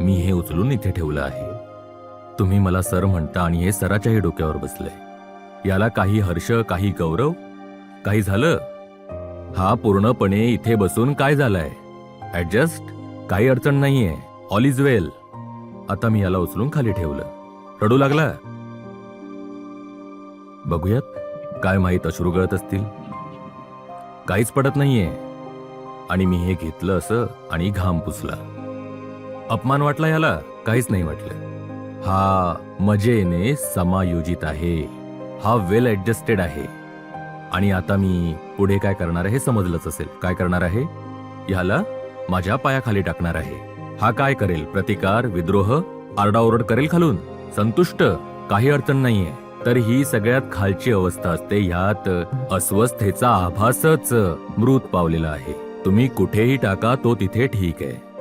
मी हे उचलून इथे ठेवलं आहे. तुम्ही मला सर म्हणता आणि हे सराच्याही डोक्यावर बसलंय. याला काही हर्ष काही गौरव काही झालं? हा पूर्णपणे इथे बसून काय झालाय? ऍडजस्ट काही अडचण नाहीये. ऑल इज वेल आता मी याला उचलून खाली ठेवलं. रडू लागला? बघूयात. काय माहीत अश्रू गळत असतील? काहीच पडत नाहीये. आणि मी हे घेतलं असं आणि घाम पुसला. अपमान वाटला याला? काहीच नाही वाटलं. हा मजेने समायोजित आहे. हा वेल ऍडजस्टेड आहे. आणि आता मी पुढे काय करणार आहे हे समजलंच असेल. काय करणार आहे? ह्याला माझ्या पायाखाली टाकणार आहे. हा काय करेल? प्रतिकार विद्रोह आरडाओरड करेल खालून? संतुष्ट? काही अडचण नाहीये. तर ही सगळ्यात खालची अवस्था असते. ह्यात अस्वस्थेचा आभासच मृत पावलेला आहे. तुम्ही कुठेही टाका तो तिथे ठीक आहे.